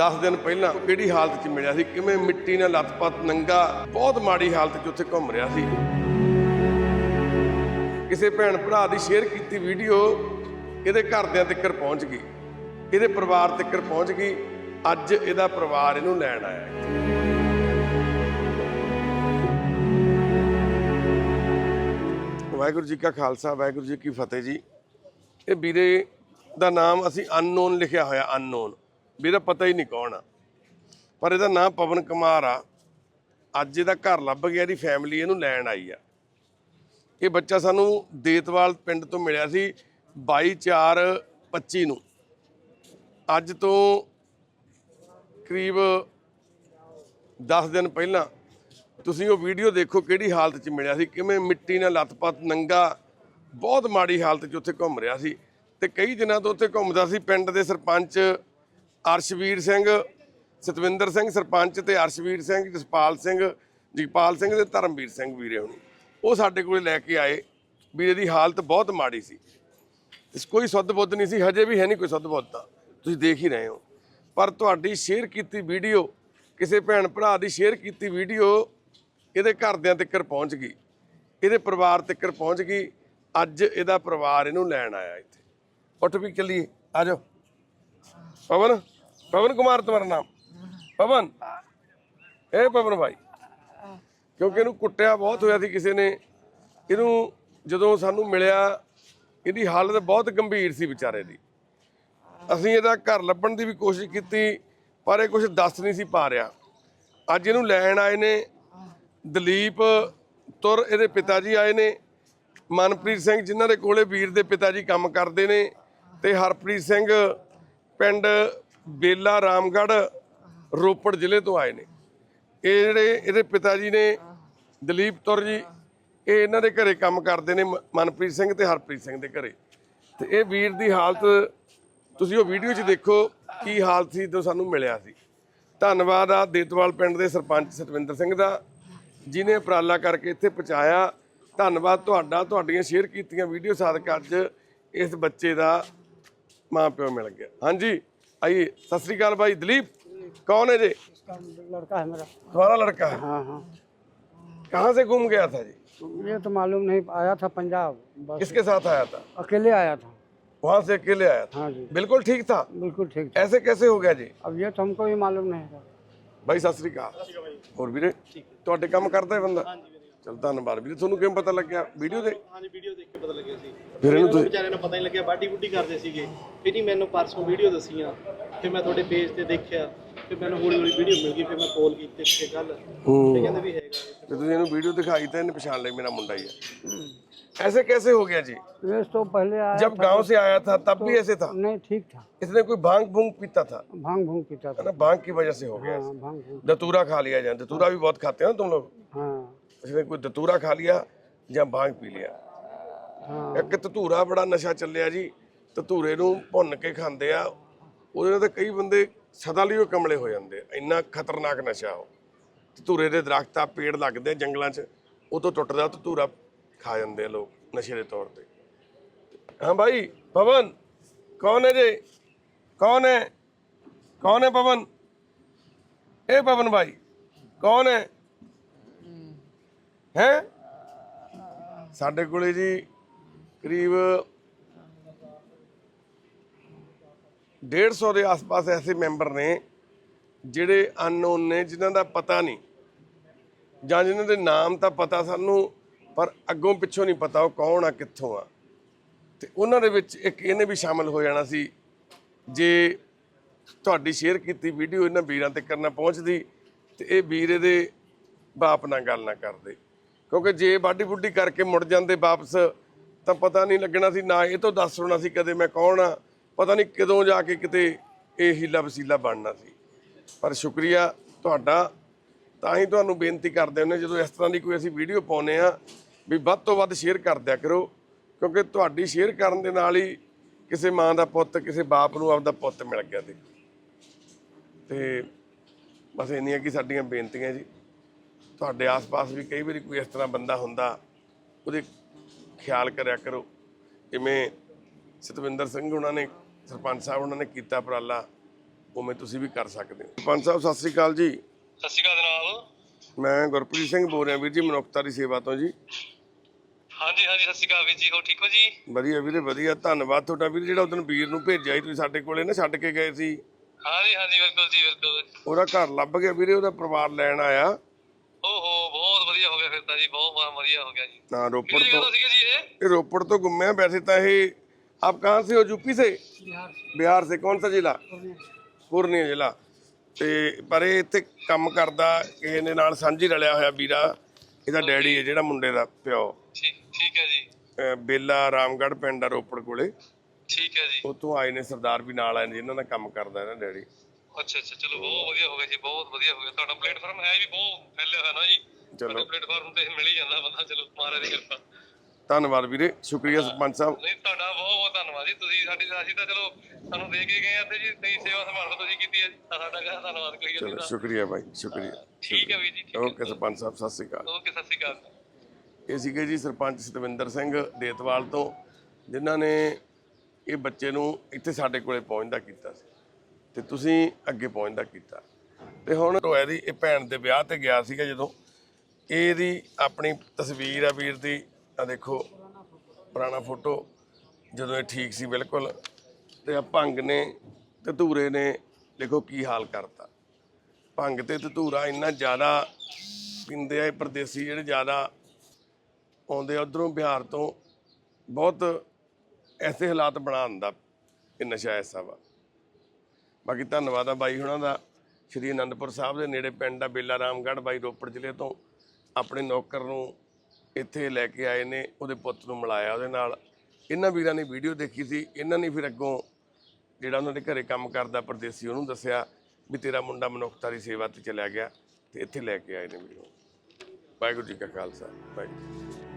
10 ਦਿਨ ਪਹਿਲਾਂ ਕਿਹੜੀ ਹਾਲਤ 'ਚ ਮਿਲਿਆ ਸੀ? ਕਿਵੇਂ ਮਿੱਟੀ ਨਾਲ ਲੱਤਪੱਤ ਨੰਗਾ, ਬਹੁਤ ਮਾੜੀ ਹਾਲਤ 'ਚ ਉੱਥੇ ਘੁੰਮ ਰਿਹਾ ਸੀ। ਕਿਸੇ ਭੈਣ ਭਰਾ ਦੀ ਸ਼ੇਅਰ ਕੀਤੀ ਵੀਡੀਓ ਇਹਦੇ ਘਰਦਿਆਂ ਤੱਕ ਪਹੁੰਚ ਗਈ। ਇਹਦੇ ਪਰਿਵਾਰ ਤੱਕ ਪਹੁੰਚ ਗਈ। ਅੱਜ ਇਹਦਾ ਪਰਿਵਾਰ ਇਹਨੂੰ ਲੈਣ ਆਇਆ ਵਾਹਿਗੁਰੂ ਜੀ ਕਾ ਖਾਲਸਾ, ਵਾਹਿਗੁਰੂ ਜੀ ਕੀ ਫਤਿਹ ਜੀ। ਇਹ ਵੀਰੇ ਦਾ ਨਾਮ ਅਸੀਂ ਅਨਨੋਨ ਲਿਖਿਆ ਹੋਇਆ ਅਨਨੋਨ ਵੀ ਇਹਦਾ ਪਤਾ ਹੀ ਨਹੀਂ ਕੌਣ ਆ। ਪਰ ਇਹਦਾ ਨਾਂ ਪਵਨ ਕੁਮਾਰ ਆ। ਅੱਜ ਇਹਦਾ ਘਰ ਲੱਭ ਗਿਆ, ਇਹਦੀ ਫੈਮਿਲੀ ਇਹਨੂੰ ਲੈਣ ਆਈ ਆ। ਇਹ ਬੱਚਾ ਸਾਨੂੰ ਦੇਤਵਾਲ ਪਿੰਡ ਤੋਂ ਮਿਲਿਆ ਸੀ 22/4/25 ਨੂੰ। ਅੱਜ ਤੋਂ ਕਰੀਬ 10 ਦਿਨ ਪਹਿਲਾਂ ਤੁਸੀਂ ਉਹ ਵੀਡੀਓ ਦੇਖੋ ਕਿਹੜੀ ਹਾਲਤ 'ਚ ਮਿਲਿਆ ਸੀ, ਕਿਵੇਂ ਮਿੱਟੀ ਨਾਲ ਲੱਤਪੱਤ, ਨੰਗਾ, ਬਹੁਤ ਮਾੜੀ ਹਾਲਤ 'ਚ ਉੱਥੇ ਘੁੰਮ ਰਿਹਾ ਸੀ। ਤੇ ਕਈ ਦਿਨਾਂ ਤੋਂ ਉੱਥੇ ਘੁੰਮਦਾ ਸੀ, ਪਿੰਡ ਦੇ ਸਰਪੰਚ ਅਰਸ਼ਵੀਰ ਸਿੰਘ, ਸਤਵਿੰਦਰ ਸਿੰਘ ਸਰਪੰਚ ਤੇ ਅਰਸ਼ਵੀਰ ਸਿੰਘ, ਜਸਪਾਲ ਸਿੰਘ, ਜਗਪਾਲ ਸਿੰਘ ਤੇ ਧਰਮਵੀਰ ਸਿੰਘ ਵੀਰੇ ਹੁਣੀ। ਉਹ ਸਾਡੇ ਕੋਲੇ ਲੈ ਕੇ ਆਏ। ਵੀਰੇ ਦੀ ਹਾਲਤ ਬਹੁਤ ਮਾੜੀ ਸੀ। ਇਸ ਕੋਈ ਸੁੱਧ ਬੁੱਧ ਨਹੀਂ ਸੀ, ਹਜੇ ਵੀ ਹੈ ਨਹੀਂ ਕੋਈ ਸੁੱਧ ਬੁੱਧ ਤਾਂ। ਤੁਸੀਂ ਦੇਖ ਹੀ ਰਹੇ ਹੋ। ਪਰ ਤੁਹਾਡੀ ਸ਼ੇਅਰ ਕੀਤੀ ਵੀਡੀਓ ਕਿਸੇ ਭੈਣ ਭਰਾ ਦੀ ਸ਼ੇਅਰ ਕੀਤੀ ਵੀਡੀਓ ਇਹਦੇ ਘਰਦਿਆਂ ਤੱਕ ਪਹੁੰਚ ਗਈ। ਇਹਦੇ ਪਰਿਵਾਰ ਤੱਕ ਪਹੁੰਚ ਗਈ। ਅੱਜ ਇਹਦਾ ਪਰਿਵਾਰ ਇਹਨੂੰ ਲੈਣ ਆਇਆ ਇੱਥੇ। ਉੱਠ ਵੀ ਚੱਲੀਏ। ਆ ਜਾਓ। ਪਵਨ ਪਵਨ ਕੁਮਾਰ ਤੁਹਾਡਾ ਨਾਮ ਪਵਨ ਇਹ ਪਵਨ ਭਾਈ ਕਿਉਂਕਿ ਇਹਨੂੰ ਕੁੱਟਿਆ ਬਹੁਤ ਹੋਇਆ ਸੀ ਕਿਸੇ ਨੇ ਇਹਨੂੰ ਜਦੋਂ ਸਾਨੂੰ ਮਿਲਿਆ ਇਹਦੀ ਹਾਲਤ ਬਹੁਤ ਗੰਭੀਰ ਸੀ ਵਿਚਾਰੇ ਦੀ ਅਸੀਂ ਇਹਦਾ ਘਰ ਲੱਭਣ ਦੀ ਵੀ ਕੋਸ਼ਿਸ਼ ਕੀਤੀ ਪਰ ਇਹ ਕੁਝ ਦੱਸ ਨਹੀਂ ਸੀ ਪਾ ਰਿਹਾ ਅੱਜ ਇਹਨੂੰ ਲੈਣ ਆਏ ਨੇ ਦਲੀਪ ਤੁਰ ਇਹਦੇ ਪਿਤਾ ਜੀ ਆਏ ਨੇ ਮਨਪ੍ਰੀਤ ਸਿੰਘ ਜਿਨ੍ਹਾਂ ਦੇ ਕੋਲੇ ਵੀਰ ਦੇ ਪਿਤਾ ਜੀ ਕੰਮ ਕਰਦੇ ਨੇ ਤੇ ਹਰਪ੍ਰੀਤ ਸਿੰਘ ਪਿੰਡ ਬੇਲਾ ਰਾਮਗੜ੍ਹ, ਰੋਪੜ ਜ਼ਿਲ੍ਹੇ ਤੋਂ ਆਏ ਨੇ। ਇਹ ਜਿਹੜੇ ਇਹਦੇ ਪਿਤਾ ਜੀ ਨੇ, ਦਲੀਪ ਤੁਰ ਜੀ, ਇਹ ਇਹਨਾਂ ਦੇ ਘਰੇ ਕੰਮ ਕਰਦੇ ਨੇ, ਮ- ਮਨਪ੍ਰੀਤ ਸਿੰਘ ਤੇ ਹਰਪ੍ਰੀਤ ਸਿੰਘ ਦੇ ਘਰੇ। ਤੇ ਇਹ ਵੀਰ ਦੀ ਹਾਲਤ, ਤੁਸੀਂ ਉਹ ਵੀਡੀਓ 'ਚ ਦੇਖੋ ਕੀ ਹਾਲਤ ਸੀ ਜਦੋਂ ਸਾਨੂੰ ਮਿਲਿਆ ਸੀ। ਧੰਨਵਾਦ ਆ ਦੇਤਵਾਲ ਪਿੰਡ ਦੇ ਸਰਪੰਚ ਸਤਵਿੰਦਰ ਸਿੰਘ ਦਾ ਜਿਨੇ ਉਪਰਾਲਾ ਕਰਕੇ ਇੱਥੇ ਪਹੁੰਚਾਇਆ। ਧੰਨਵਾਦ ਤੁਹਾਡਾ, ਤੁਹਾਡੀਆਂ ਸ਼ੇਅਰ ਕੀਤੀਆਂ ਵੀਡੀਓ ਸਦਕਾ ਅੱਜ ਇਸ ਬੱਚੇ ਦਾ माँ प्यो मिल गया हाँ जी आई सत भाई। दिलीप कौन है जी? लड़का है मेरा। तुम्हारा लड़का है? हाँ हाँ। कहाँ से घूम गया था जी? ये तो मालूम नहीं आया था पंजाब किसके साथ आया था? अकेले आया था। वहाँ से अकेले आया था? हाँ जी। बिल्कुल ठीक था? बिल्कुल ठीक था। ऐसे कैसे हो गया जी? अब ये तो हमको भी मालूम नहीं था। भाई सत श्रीकाल और भी तो काम करता है बंदा? ਚਲ ਧੰਨਵਾਦ ਵੀਰੇ ਤੁਹਾਨੂੰ ਕਿਵੇਂ ਪਤਾ ਲੱਗਿਆ ਵੀਡੀਓ ਦੇ ਹਾਂਜੀ ਵੀਡੀਓ ਦੇਖ ਕੇ ਪਤਾ ਲੱਗਿਆ ਸੀ ਫਿਰ ਇਹਨੂੰ ਤੁਸੀਂ ਵਿਚਾਰੇ ਨੂੰ ਪਤਾ ਨਹੀਂ ਲੱਗਿਆ ਬਾਡੀ ਬੁੱਡੀ ਕਰਦੇ ਸੀਗੇ ਫਿਰ ਨਹੀਂ ਮੈਨੂੰ ਪਰਸੋਂ ਵੀਡੀਓ ਦੱਸੀਆਂ ਫਿਰ ਮੈਂ ਤੁਹਾਡੇ ਪੇਜ ਤੇ ਦੇਖਿਆ ਫਿਰ ਮੈਨੂੰ ਹੌਲੀ ਹੌਲੀ ਵੀਡੀਓ ਮਿਲ ਗਈ ਫਿਰ ਮੈਂ ਕਾਲ ਕੀਤੀ ਤੇ ਗੱਲ ਤੇ ਹੂੰ ਕਹਿੰਦੇ ਵੀ ਹੈਗਾ ਇਹ। ਤੇ ਤੁਸੀਂ ਇਹਨੂੰ ਵੀਡੀਓ ਦਿਖਾਈ ਤਾਂ ਇਹਨੇ ਪਛਾਣ ਲਈ ਮੇਰਾ ਮੁੰਡਾ ਹੀ ਹੈ ऐसे कैसे हो गया जी ये तो पहले आया जब गांव से आया था तब भी ऐसे था नहीं ठीक था इसने कोई भांग भूंग पीता था भांग भूंग पीता है था ना भांग की वजह से हो गया हाँ भांग भूंग दतूरा खा लिया जाए दतूरा भी बहुत खाते हैं ना तुम लोग हाँ इसने कोई दतूरा खा लिया ਜਾਂ ਭਾਂਗ ਪੀ ਲਿਆ हाँ ਇੱਕ ਧਤੂਰਾ ਬੜਾ ਨਸ਼ਾ ਚੱਲਿਆ ਜੀ ਧਤੂਰੇ ਨੂੰ ਭੁੰਨ ਕੇ ਖਾਂਦੇ ਆ ਉਹਦੇ ਨਾਲ ਤਾਂ ਕਈ ਬੰਦੇ ਸਦਾ ਲਈ ਉਹ ਕਮਲੇ ਹੋ ਜਾਂਦੇ ਆ ਇੰਨਾ ਖਤਰਨਾਕ ਨਸ਼ਾ ਉਹ ਧਤੂਰੇ ਦੇ ਦਰਖਤ ਆ ਪੇੜ ਲੱਗਦੇ ਆ ਜੰਗਲਾਂ 'ਚ ਉਹ ਤੋਂ ਟੁੱਟਦਾ ਧਤੂਰਾ ਖਾ ਜਾਂਦੇ ਆ ਲੋਕ ਨਸ਼ੇ ਦੇ ਤੌਰ ਤੇ ਹਾਂ ਭਾਈ ਪਵਨ ਕੌਣ ਹੈ ਜੀ ਕੌਣ ਹੈ ਕੌਣ ਹੈ ਪਵਨ ਇਹ ਪਵਨ ਭਾਈ ਕੌਣ ਹੈ ਹੈ? ਸਾਡੇ ਕੋਲੇ ਜੀ ਕਰੀਬ 150 ਦੇ ਆਸ-ਪਾਸ ਐਸੇ ਮੈਂਬਰ ਨੇ ਜਿਹੜੇ ਅਨਨੋਨ ਨੇ, ਜਿਨ੍ਹਾਂ ਦਾ ਪਤਾ ਨਹੀਂ। ਜਾਂ ਜਿਨ੍ਹਾਂ ਦੇ ਨਾਮ ਤਾਂ ਪਤਾ ਸਾਨੂੰ, ਪਰ ਅੱਗੋਂ ਪਿੱਛੋਂ ਨਹੀਂ ਪਤਾ ਉਹ ਕੌਣ ਆ, ਕਿੱਥੋਂ ਆ। ਤੇ ਉਹਨਾਂ ਦੇ ਵਿੱਚ ਇੱਕ ਇਹਨੇ ਵੀ ਸ਼ਾਮਲ ਹੋ ਜਾਣਾ ਸੀ। ਜੇ ਤੁਹਾਡੀ ਸ਼ੇਅਰ ਕੀਤੀ ਵੀਡੀਓ ਇਹਨਾਂ ਵੀਰਾਂ ਤੱਕ ਕਰਨਾ ਪਹੁੰਚਦੀ, ਤੇ ਇਹ ਵੀਰੇ ਦੇ ਬਾਪ ਨਾਲ ਗੱਲ ਨਾ ਕਰਦੇ। ਕਿਉਂਕਿ ਜੇ ਬਾਡੀ ਬੁੱਢੀ ਕਰਕੇ ਮੁੜ ਜਾਂਦੇ ਵਾਪਸ, ਤਾਂ ਪਤਾ ਨਹੀਂ ਲੱਗਣਾ ਸੀ, ਨਾ ਇਹ ਤੋਂ ਦੱਸ ਹੋਣਾ ਸੀ ਕਦੇ ਮੈਂ ਕੌਣ ਆ। ਪਤਾ ਨਹੀਂ ਕਦੋਂ ਜਾ ਕੇ ਕਿਤੇ ਇਹ ਹੀਲਾ ਵਸੀਲਾ ਬਣਨਾ ਸੀ। ਪਰ ਸ਼ੁਕਰੀਆ ਤੁਹਾਡਾ। ਤਾਂ ਹੀ ਤੁਹਾਨੂੰ ਬੇਨਤੀ ਕਰਦੇ ਹੁੰਦੇ ਜਦੋਂ ਇਸ ਤਰ੍ਹਾਂ ਦੀ ਕੋਈ ਅਸੀਂ ਵੀਡੀਓ ਪਾਉਨੇ ਆ ਵੀ ਵੱਧ ਤੋਂ ਵੱਧ ਸ਼ੇਅਰ ਕਰ ਦਿਆ ਕਰੋ। ਕਿਉਂਕਿ ਤੁਹਾਡੀ ਸ਼ੇਅਰ ਕਰਨ ਦੇ ਨਾਲ ਹੀ ਕਿਸੇ ਮਾਂ ਦਾ ਪੁੱਤ, ਕਿਸੇ ਬਾਪ ਨੂੰ ਆਪਦਾ ਪੁੱਤ ਮਿਲ ਗਿਆ ਤੇ ਤੇ ਬਸ ਇੰਨੀਆਂ ਕੀ ਸਾਡੀਆਂ ਬੇਨਤੀਆਂ ਜੀ। ਤੁਹਾਡੇ ਆਸ-ਪਾਸ ਵੀ ਕਈ ਵਾਰੀ ਕੋਈ ਇਸ ਤਰ੍ਹਾਂ ਬੰਦਾ ਹੁੰਦਾ ਉਹਦੇ ਖਿਆਲ ਕਰਿਆ ਕਰੋ। ਜਿਵੇਂ ਸਤਵਿੰਦਰ ਸਿੰਘ ਉਹਨਾਂ ਨੇ ਸਰਪੰਚ ਸਾਹਿਬ ਉਹਨਾਂ ਨੇ ਕੀਤਾ ਉਪਰਾਲਾ ਉਵੇਂ ਤੁਸੀਂ ਵੀ ਕਰ ਸਕਦੇ ਹੋ। ਪੰਜ ਸਾਹਿਬ ਸਤਿ ਸ੍ਰੀ ਅਕਾਲ ਜੀ। ਸਤਿ ਸ਼੍ਰੀ ਅਕਾਲ ਜਨਾਬ। ਮੈਂ ਗੁਰਪ੍ਰੀਤ ਸਿੰਘ ਬੋਲ ਰਿਹਾ ਵੀਰ ਜੀ ਮਨੁੱਖਤਾ ਦੀ ਸੇਵਾ ਤੋਂ ਜੀ। ਹਾਂਜੀ ਹਾਂਜੀ ਸਤਿ ਸ਼੍ਰੀ ਅਕਾਲ ਵੀਰ ਜੀ ਹੋ ਠੀਕ ਹੋ ਜੀ? ਵਧੀਆ ਵੀਰੇ ਵਧੀਆ ਧੰਨਵਾਦ ਤੁਹਾਡਾ। ਵੀਰ ਜਿਹੜਾ ਉਦੋਂ ਵੀਰ ਨੂੰ ਭੇਜਿਆ ਸੀ ਤੁਸੀਂ ਸਾਡੇ ਕੋਲੇ ਨਾ ਛੱਡ ਕੇ ਗਏ ਸੀ। ਹਾਂਜੀ ਹਾਂਜੀ ਬਿਲਕੁਲ ਜੀ ਬਿਲਕੁਲ। ਉਹਦਾ ਘਰ ਲੱਭ ਗਿਆ ਵੀਰੇ ਉਹਦਾ ਪਰਿਵਾਰ ਲੈਣ ਆਇਆ। ਵਧੀਆ ਹੋ ਗਿਆ ਫਿਰ ਤਾਂ ਜੀ ਬਹੁਤ ਬਹੁਤ ਵਧੀਆ ਹੋ ਗਿਆ ਜੀ ਨਾ ਰੋਪੜ ਕਿਹੜੀ ਤੋਂ ਜਗ੍ਹਾ ਤੋਂ ਸੀਗੇ ਜੀ ਇਹ ये रोपड़ तो घूमे हैं वैसे तो ये आप कहाँ से हो यूपी से बिहार से कौन सा जिला पूर्णिया ਜ਼ਿਲ੍ਹਾ ਤੇ ਪਰ ਇਹ ਇੱਥੇ ਕੰਮ ਕਰਦਾ ਕਿਸੇ ਦੇ ਨਾਲ ਸਾਂਝੀ ਰਲਿਆ ਹੋਇਆ ਵੀਰਾ ਇਹਦਾ ਡੈਡੀ ਹੈ ਜਿਹੜਾ ਮੁੰਡੇ ਦਾ ਪਿਓ ਠੀਕ ਠੀਕ ਹੈ ਜੀ ਅਹ ਬੇਲਾ ਰਾਮਗੜ੍ਹ ਪਿੰਡ ਆ ਰੋਪੜ ਕੋਲੇ ਠੀਕ ਹੈ ਜੀ ਉੱਥੋਂ ਆਏ ਨੇ ਸਰਦਾਰ ਵੀ ਨਾਲ ਆਏ ਨੇ ਜਿਨ੍ਹਾਂ ਦਾ ਕੰਮ ਕਰਦਾ ਇਹਨਾਂ ਡੈਡੀ ਅੱਛਾ ਅੱਛਾ ਚਲੋ ਬਹੁਤ ਵਧੀਆ ਹੋ ਗਿਆ ਜੀ ਬਹੁਤ ਵਧੀਆ ਹੋ ਗਿਆ ਤੁਹਾਡਾ ਪਲੇਟਫਾਰਮ ਹੈ ਵੀ ਬਹੁਤ ਫੈਲਿਆ ਹੋਇਆ ਨਾ ਜੀ ਚਲੋ। ਪਲੇਟਫਾਰਮ ਤੇ ਮਿਲ ਹੀ ਜਾਂਦਾ ਬੰਦਾ ਚਲੋ ਮਹਾਰਾਜ ਦੀ ਕਿਰਪਾ। ਧੰਨਵਾਦ ਵੀਰੇ ਸ਼ੁਕਰੀਆ ਸਰਪੰਚ ਸਾਹਿਬ। ਨਹੀਂ ਤੁਹਾਡਾ ਬਹੁਤ ਬਹੁਤ ਧੰਨਵਾਦ ਜੀ। ਤੁਸੀਂ ਸਾਡੀ ਅਸੀਂ ਤਾਂ ਚਲੋ ਸਾਨੂੰ ਦੇ ਕੇ ਗਏ ਆ ਤੇ ਜੀ ਤੁਸੀਂ ਸੇਵਾ ਸੰਭਾਲ ਤੁਸੀਂ ਕੀਤੀ ਹੈ ਜੀ। ਸਾਡਾ ਕਹਿੰਦਾ ਧੰਨਵਾਦ ਕਰੀ ਚਲੋ ਜਾਂਦੇ ਸ਼ੁਕਰੀਆ ਭਾਈ ਸ਼ੁਕਰੀਆ। ਠੀਕ ਹੈ ਵੀਰ ਜੀ ਓਕੇ ਸਰਪੰਚ ਸਾਹਿਬ ਸਤਿ ਸ਼੍ਰੀ ਅਕਾਲ। ਓਕੇ ਸਤਿ ਸ਼੍ਰੀ ਅਕਾਲ। ਇਹ ਸੀਗੇ ਜੀ ਸਰਪੰਚ ਸਤਵਿੰਦਰ ਸਿੰਘ ਦੇਤਵਾਲ ਤੋਂ ਜਿਨ੍ਹਾਂ ਨੇ ਇਹ ਬੱਚੇ ਨੂੰ ਇੱਥੇ ਸਾਡੇ ਕੋਲੇ ਪਹੁੰਚਦਾ ਕੀਤਾ ਸੀ। ਤੇ ਤੁਸੀਂ ਅੱਗੇ ਪਹੁੰਚਦਾ ਕੀਤਾ। ਤੇ ਹੁਣ ਟੋਇਆ ਦੀ ਇਹ ਭੈਣ ਦੇ ਵਿਆਹ ਤੇ ਗਿਆ ਸੀਗਾ ਜਦੋਂ। ਇਹਦੀ ਆਪਣੀ ਤਸਵੀਰ ਆ ਵੀਰ ਦੀ। ਆ ਦੇਖੋ, ਪੁਰਾਣਾ ਫੋਟੋ, ਜਦੋਂ ਇਹ ਠੀਕ ਸੀ ਬਿਲਕੁਲ। ਤੇ ਆ ਭੰਗ ਨੇ ਤੇ ਧੂਰੇ ਨੇ, ਦੇਖੋ ਕੀ ਹਾਲ ਕਰਤਾ। ਭੰਗ ਤੇ ਧੂਰਾ ਇੰਨਾ ਜ਼ਿਆਦਾ ਪੀਂਦੇ ਆ ਇਹ ਪਰਦੇਸੀ, ਜਿਹੜੇ ਜ਼ਿਆਦਾ ਆਉਂਦੇ ਆ ਉਧਰੋਂ ਬਿਹਾਰ ਤੋਂ, ਬਹੁਤ ਐਸੇ ਹਾਲਾਤ ਬਣਾ ਦਿੰਦਾ ਇਹ ਨਸ਼ਾ ਐਸਾ ਵਾ। ਬਾਕੀ ਧੰਨਵਾਦ ਆ ਬਾਈ ਹੁਣਾਂ ਦਾ। ਸ਼੍ਰੀ ਅਨੰਦਪੁਰ ਸਾਹਿਬ ਦੇ ਨੇੜੇ ਪਿੰਡ ਆ, ਬੇਲਾ ਰਾਮਗੜ੍ਹ, ਬਾਈ ਰੋਪੜ ਜ਼ਿਲ੍ਹੇ ਤੋਂ। ਆਪਣੇ ਨੌਕਰ ਨੂੰ ਇੱਥੇ ਲੈ ਕੇ ਆਏ ਨੇ, ਉਹਦੇ ਪੁੱਤ ਨੂੰ ਮਿਲਾਇਆ ਉਹਦੇ ਨਾਲ। ਇਹਨਾਂ ਵੀਰਾਂ ਨੇ ਵੀਡੀਓ ਦੇਖੀ ਸੀ। ਇਹਨਾਂ ਨੇ ਫਿਰ ਅੱਗੋਂ ਜਿਹੜਾ ਉਹਨਾਂ ਦੇ ਘਰੇ ਕੰਮ ਕਰਦਾ ਪਰਦੇਸੀ, ਉਹਨੂੰ ਦੱਸਿਆ ਵੀ ਤੇਰਾ ਮੁੰਡਾ ਮਨੁੱਖਤਾ ਦੀ ਸੇਵਾ ਤੇ ਚਲਿਆ ਗਿਆ ਤੇ ਇੱਥੇ ਲੈ ਕੇ ਆਏ ਨੇ ਵੀਰੋ। ਵਾਹਿਗੁਰੂ ਜੀ ਕਾ ਖਾਲਸਾ, ਵਾਹਿਗੁਰੂ